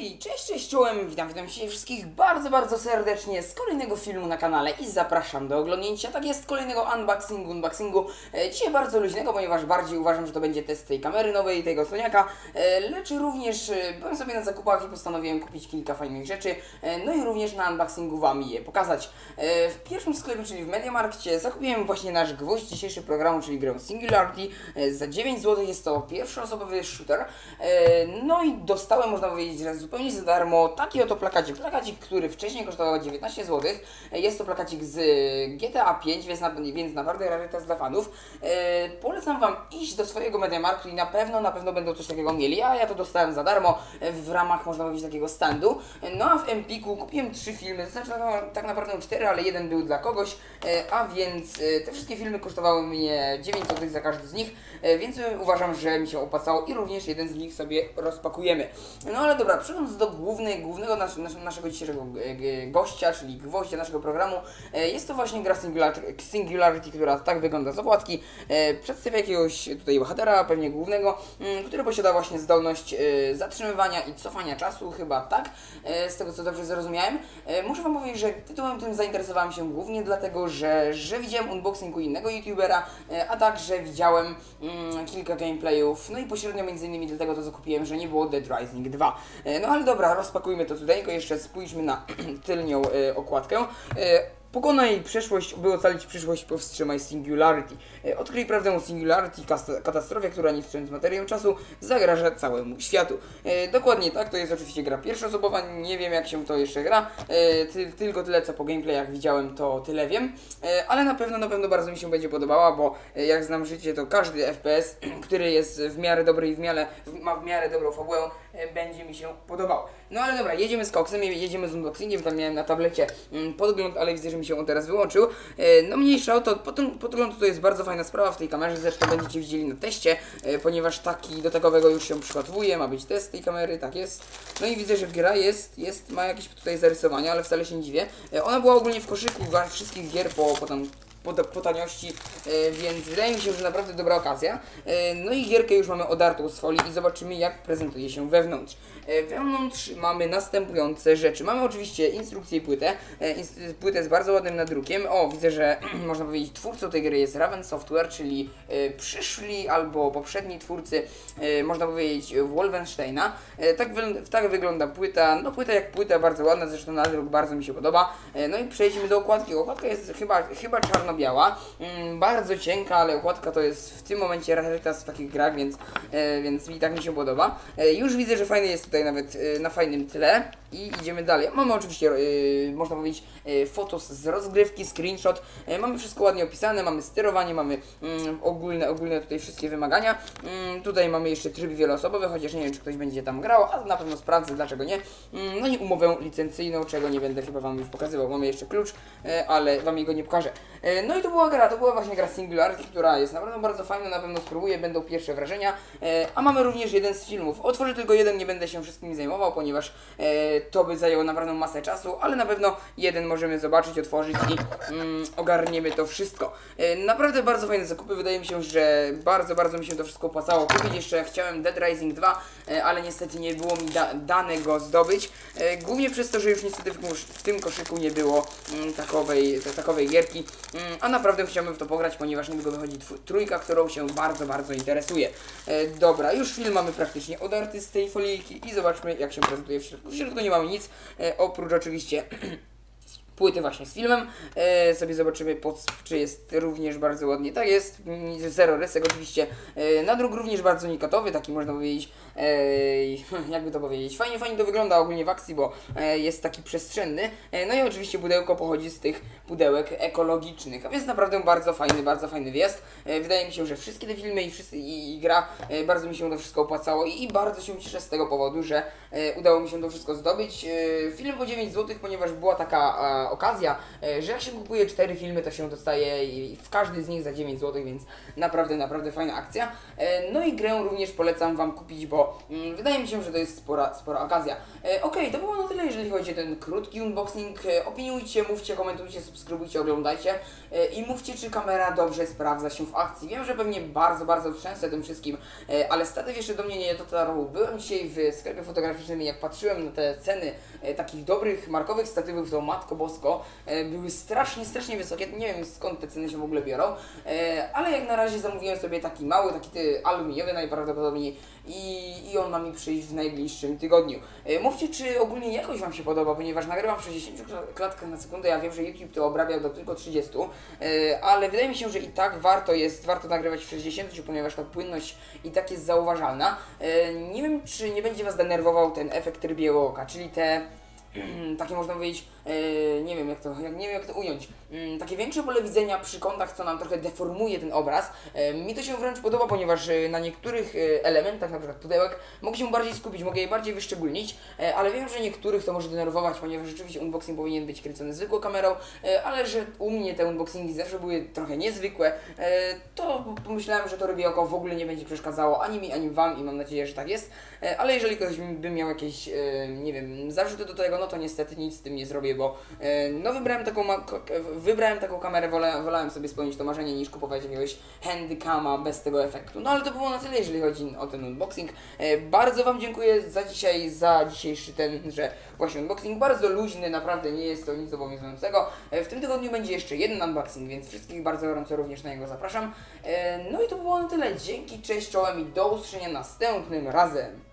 cześć, cześć, czołem, witam, witam się wszystkich bardzo, bardzo serdecznie z kolejnego filmu na kanale i zapraszam do oglądnięcia, tak jest, kolejnego unboxingu, unboxingu, e, dzisiaj bardzo luźnego, ponieważ bardziej uważam, że to będzie test tej kamery nowej, tego słoniaka, e, lecz również e, byłem sobie na zakupach i postanowiłem kupić kilka fajnych rzeczy, no i również na unboxingu Wam je pokazać. W pierwszym sklepie, czyli w Mediamarkcie, zakupiłem właśnie nasz gwóźdź dzisiejszy programu, czyli grę Singularity, za 9 zł jest to pierwszoosobowy shooter, no i dostałem, można powiedzieć, raz zupełnie za darmo taki oto plakacik. Plakacik, który wcześniej kosztował 19 zł. Jest to plakacik z GTA 5, więc, na, więc naprawdę rarytas dla fanów. E, polecam Wam iść do swojego Mediamarktu i na pewno, na pewno będą coś takiego mieli, a ja to dostałem za darmo w ramach, można powiedzieć, takiego standu. No a w Empiku kupiłem trzy filmy, to znaczy no, tak naprawdę cztery, ale jeden był dla kogoś, e, a więc e, te wszystkie filmy kosztowały mnie 9 zł za każdy z nich, e, więc uważam, że mi się opłacało i również jeden z nich sobie rozpakujemy. No ale dobra, przechodząc do głównej, głównego nas, nas, naszego dzisiejszego e, gościa, czyli gwoździa naszego programu, e, jest to właśnie gra Singularity, która tak wygląda z okładki. E, Przedstawia jakiegoś tutaj bohatera, pewnie głównego, mm, który posiada właśnie zdolność zatrzymywania i cofania czasu, chyba tak, z tego co dobrze zrozumiałem. Muszę Wam powiedzieć, że tytułem tym zainteresowałem się głównie dlatego, że, że widziałem unboxing u innego youtubera, a także widziałem mm, kilka gameplayów, no i pośrednio między innymi dlatego to zakupiłem, że nie było Dead Rising 2. E, No ale dobra, rozpakujmy to tylko jeszcze spójrzmy na tylnią e, okładkę. E, Pokonaj przeszłość, by ocalić przyszłość, powstrzymaj Singularity. Odkryj prawdę o Singularity, katastrofie, która niszcząc materię czasu zagraża całemu światu. Dokładnie tak, to jest oczywiście gra pierwszoosobowa, nie wiem jak się to jeszcze gra, ty, tylko tyle co po gameplayach widziałem, to tyle wiem, ale na pewno, na pewno bardzo mi się będzie podobała, bo jak znam życie, to każdy FPS, który jest w miarę dobry i w miarę, ma w miarę dobrą fabułę, będzie mi się podobał. No ale dobra, jedziemy z koksem, jedziemy z unboxingiem, tam miałem na tablecie mm, podgląd, ale widzę, że mi się on teraz wyłączył. E, No mniejsza o to, podgląd to jest bardzo fajna sprawa w tej kamerze, zresztą będziecie widzieli na teście, e, ponieważ taki do takowego już się przygotowuje, ma być test tej kamery, tak jest. No i widzę, że gra jest, jest ma jakieś tutaj zarysowania, ale wcale się nie dziwię. E, Ona była ogólnie w koszyku wszystkich gier po, po tam po, po taniości, e, więc wydaje mi się, że naprawdę dobra okazja. E, no i gierkę już mamy odartą z folii i zobaczymy jak prezentuje się wewnątrz. E, wewnątrz mamy następujące rzeczy. Mamy oczywiście instrukcję i płytę. Płytę z bardzo ładnym nadrukiem. O, widzę, że można powiedzieć twórcą tej gry jest Raven Software, czyli przyszli albo poprzedni twórcy, można powiedzieć Wolfensteina. Tak, wy, tak wygląda płyta. No płyta jak płyta, bardzo ładna, zresztą nadruk bardzo mi się podoba. No i przejdźmy do okładki. Okładka jest chyba, chyba czarno-biała, mm, bardzo cienka, ale okładka to jest w tym momencie rarytas w takich grach, więc, e, więc mi tak mi się podoba. E, już widzę, że fajny jest tutaj nawet e, na fajnym tle i idziemy dalej. Mamy oczywiście, można powiedzieć, fotos z rozgrywki, screenshot. Mamy wszystko ładnie opisane, mamy sterowanie, mamy mm, ogólne, ogólne tutaj wszystkie wymagania. Mm, tutaj mamy jeszcze tryb wieloosobowy, chociaż nie wiem, czy ktoś będzie tam grał, ale na pewno sprawdzę, dlaczego nie. No i umowę licencyjną, czego nie będę chyba Wam już pokazywał. Mamy jeszcze klucz, ale Wam jego nie pokażę. No i to była gra, to była właśnie gra Singularity, która jest naprawdę bardzo fajna, na pewno spróbuję, będą pierwsze wrażenia. E, a mamy również jeden z filmów. Otworzę tylko jeden, nie będę się wszystkimi zajmował, ponieważ e, to by zajęło naprawdę masę czasu, ale na pewno jeden możemy zobaczyć, otworzyć i mm, ogarniemy to wszystko. E, naprawdę bardzo fajne zakupy, wydaje mi się, że bardzo, bardzo mi się to wszystko opłacało kupić. Jeszcze chciałem Dead Rising 2, e, ale niestety nie było mi da dane go zdobyć. Głównie przez to, że już niestety w, tym koszyku nie było mm, takowej, ta- takowej gierki, mm, a naprawdę chciałbym w to pograć, ponieważ niedługo wychodzi trójka, którą się bardzo, bardzo interesuje. E, dobra, już film mamy praktycznie odarty z tej folijki i zobaczmy jak się prezentuje w środku. W środku nie mamy nic, e, oprócz oczywiście płyty właśnie z filmem. E, sobie zobaczymy, pod, czy jest również bardzo ładnie. Tak jest, zero rysek oczywiście. E, nadruk również bardzo unikatowy, taki można powiedzieć, e, jakby to powiedzieć. Fajnie, fajnie to wygląda ogólnie w akcji, bo e, jest taki przestrzenny. E, no i oczywiście pudełko pochodzi z tych pudełek ekologicznych, a więc naprawdę bardzo fajny, bardzo fajny wjazd. E, wydaje mi się, że wszystkie te filmy i, wszyscy, i, i gra e, bardzo mi się to wszystko opłacało i, i bardzo się cieszę z tego powodu, że e, udało mi się to wszystko zdobyć. E, film po 9 zł, ponieważ była taka okazja, e, że jak się kupuje cztery filmy, to się dostaje w każdy z nich za 9 zł, więc naprawdę, naprawdę fajna akcja. E, No i grę również polecam Wam kupić, bo mm, wydaje mi się, że to jest spora, spora okazja. E, Okej, to było na tyle, jeżeli chodzi o ten krótki unboxing. Opiniujcie, mówcie, komentujcie, subskrybujcie, oglądajcie i mówcie, czy kamera dobrze sprawdza się w akcji. Wiem, że pewnie bardzo, bardzo trzęsę tym wszystkim, ale statyw jeszcze do mnie nie dotarł. Byłem dzisiaj w sklepie fotograficznym i jak patrzyłem na te ceny takich dobrych, markowych statywów, to Matko Bosko, e, były strasznie, strasznie wysokie. Nie wiem skąd te ceny się w ogóle biorą, e, ale jak na razie zamówiłem sobie taki mały, taki ty, aluminiowy najprawdopodobniej i, i on ma mi przyjść w najbliższym tygodniu. E, Mówcie, czy ogólnie jakość Wam się podoba, ponieważ nagrywam w 60 kla- klatkach na sekundę, ja wiem, że YouTube to obrabiał do tylko 30, e, ale wydaje mi się, że i tak warto jest, warto nagrywać w 60, ponieważ ta płynność i tak jest zauważalna. Nie wiem, czy nie będzie Was denerwował ten efekt rybieło oka, czyli te takie można powiedzieć, e, nie wiem jak to, jak, nie wiem jak to ująć, Mm, takie większe pole widzenia przy kątach, co nam trochę deformuje ten obraz. E, mi to się wręcz podoba, ponieważ e, na niektórych elementach, na przykład pudełek, mogę się bardziej skupić, mogę je bardziej wyszczególnić, ale wiem, że niektórych to może denerwować, ponieważ rzeczywiście unboxing powinien być kręcony zwykłą kamerą, ale że u mnie te unboxingi zawsze były trochę niezwykłe, to pomyślałem, że to robię oko w ogóle nie będzie przeszkadzało ani mi, ani wam i mam nadzieję, że tak jest. Ale jeżeli ktoś by miał jakieś, nie wiem, zarzuty do tego, no to niestety nic z tym nie zrobię, bo e, no wybrałem taką, wybrałem taką kamerę, wolę, wolałem sobie spełnić to marzenie niż kupować jakiegoś handycama bez tego efektu. No ale to było na tyle, jeżeli chodzi o ten unboxing. E, Bardzo Wam dziękuję za dzisiaj, za dzisiejszy ten, że właśnie unboxing bardzo luźny, naprawdę nie jest to nic obowiązującego. E, W tym tygodniu będzie jeszcze jeden unboxing, więc wszystkich bardzo gorąco również na niego zapraszam. No i to było na tyle. Dzięki, cześć, czołem i do usłyszenia następnym razem.